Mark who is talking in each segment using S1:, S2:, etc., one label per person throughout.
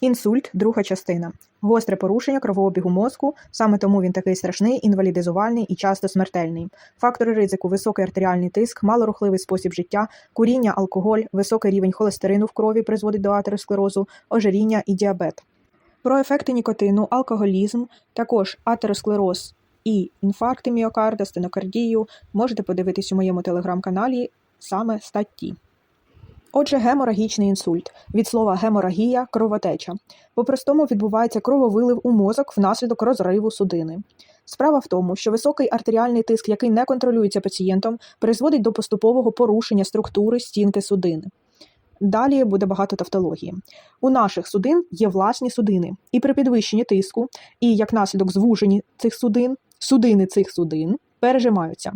S1: Інсульт, друга частина. Гостре порушення кровообігу мозку, саме тому він такий страшний, інвалідизувальний і часто смертельний. Фактори ризику: високий артеріальний тиск, малорухливий спосіб життя, куріння, алкоголь, високий рівень холестерину в крові призводить до атеросклерозу, ожиріння і діабет. Про ефекти нікотину, алкоголізм, також атеросклероз і інфаркти міокарда, стенокардію можете подивитись у моєму телеграм-каналі саме статті. Отже, геморагічний інсульт від слова геморагія кровотеча. По-простому відбувається крововилив у мозок внаслідок розриву судини. Справа в тому, що високий артеріальний тиск, який не контролюється пацієнтом, призводить до поступового порушення структури стінки судини. Далі буде багато тавтології. У наших судин є власні судини, і при підвищенні тиску, і як наслідок звужені цих судин, судини цих судин пережимаються.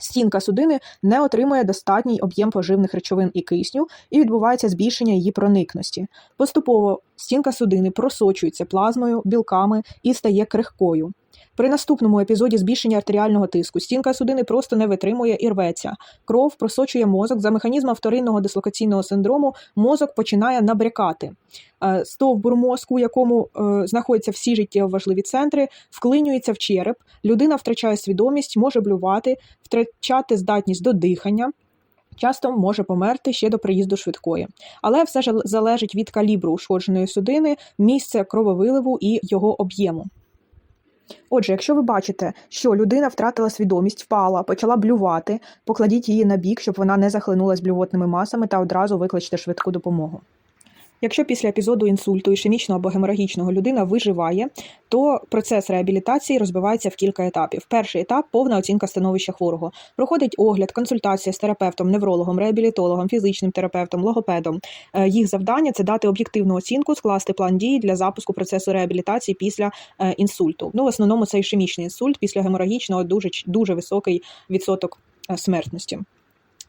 S1: Стінка судини не отримує достатній об'єм поживних речовин і кисню, і відбувається збільшення її проникності. Поступово стінка судини просочується плазмою, білками і стає крихкою. При наступному епізоді збільшення артеріального тиску стінка судини просто не витримує і рветься. Кров просочує мозок. За механізмом вторинного дислокаційного синдрому мозок починає набрякати. Е, Стовбур мозку, у якому е, знаходяться всі життєво важливі центри, вклинюється в череп. Людина втрачає свідомість, може блювати, втрачати здатність до дихання. Часто може померти ще до приїзду швидкої, але все ж залежить від калібру ушкодженої судини, місця крововиливу і його об'єму. Отже, якщо ви бачите, що людина втратила свідомість, впала, почала блювати, покладіть її на бік, щоб вона не захлинулась блювотними масами та одразу викличте швидку допомогу. Якщо після епізоду інсульту, ішемічного або геморагічного людина виживає, то процес реабілітації розбивається в кілька етапів. Перший етап повна оцінка становища хворого. Проходить огляд, консультація з терапевтом, неврологом, реабілітологом, фізичним терапевтом, логопедом. Е, Їх завдання це дати об'єктивну оцінку, скласти план дії для запуску процесу реабілітації після е, інсульту. Ну, в основному це ішемічний інсульт, після геморагічного дуже дуже високий відсоток е, смертності.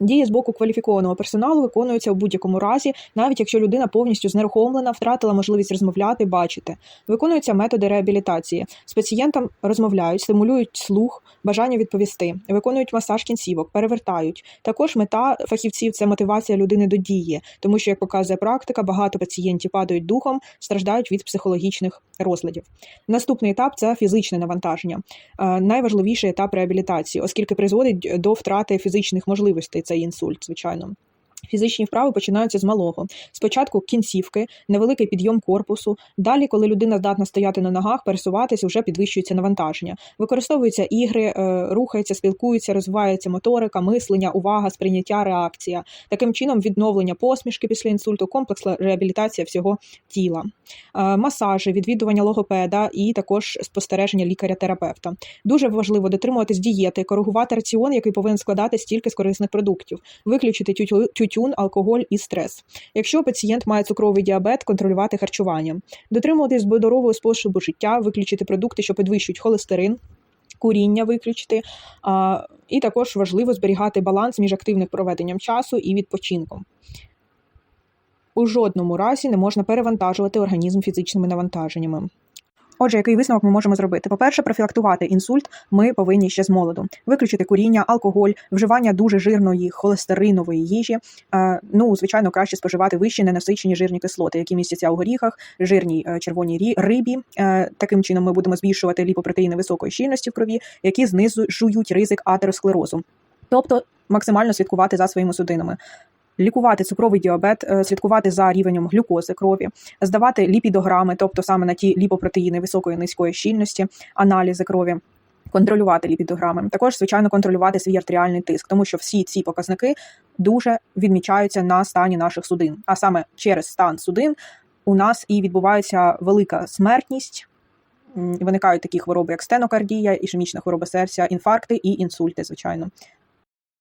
S1: Дії з боку кваліфікованого персоналу виконуються у будь-якому разі, навіть якщо людина повністю знерухомлена, втратила можливість розмовляти, бачити. Виконуються методи реабілітації. З пацієнтом розмовляють, стимулюють слух, бажання відповісти, виконують масаж кінцівок, перевертають. Також мета фахівців це мотивація людини до дії, тому що, як показує практика, багато пацієнтів падають духом, страждають від психологічних розладів. Наступний етап це фізичне навантаження, Е, найважливіший етап реабілітації, оскільки призводить до втрати фізичних можливостей цей інсульт, звичайно. Фізичні вправи починаються з малого. Спочатку кінцівки, невеликий підйом корпусу. Далі, коли людина здатна стояти на ногах, пересуватися, вже підвищується навантаження. Використовуються ігри, е, рухаються, спілкуються, розвивається моторика, мислення, увага, сприйняття, реакція. Таким чином, відновлення посмішки після інсульту, комплексна реабілітація всього тіла, Е, масажі, відвідування логопеда і також спостереження лікаря-терапевта. Дуже важливо дотримуватись дієти, коригувати раціон, який повинен складатись тільки з корисних продуктів, виключити тютю- тютюн, алкоголь і стрес. Якщо пацієнт має цукровий діабет, контролювати харчування, дотримуватись здорового способу життя, виключити продукти, що підвищують холестерин. Куріння виключити, а, і також важливо зберігати баланс між активним проведенням часу і відпочинком. У жодному разі не можна перевантажувати організм фізичними навантаженнями. Отже, який висновок ми можемо зробити? По-перше, профілактувати інсульт ми повинні ще з молоду. Виключити куріння, алкоголь, вживання дуже жирної холестеринової їжі. Ну, звичайно, краще споживати вищі ненасичені жирні кислоти, які містяться у горіхах, жирній е, червоній рибі. Е, таким чином ми будемо збільшувати ліпопротеїни високої щільності в крові, які знижують ризик атеросклерозу. Тобто максимально слідкувати за своїми судинами. Лікувати цукровий діабет, е, слідкувати за рівнем глюкози крові, здавати ліпідограми, тобто саме на ті ліпопротеїни високої низької щільності, аналізи крові. Контролювати ліпідограми, також звичайно контролювати свій артеріальний тиск, тому що всі ці показники дуже відмічаються на стані наших судин. А саме через стан судин у нас і відбувається велика смертність. Виникають такі хвороби, як стенокардія, ішемічна хвороба серця, інфаркти і інсульти, звичайно.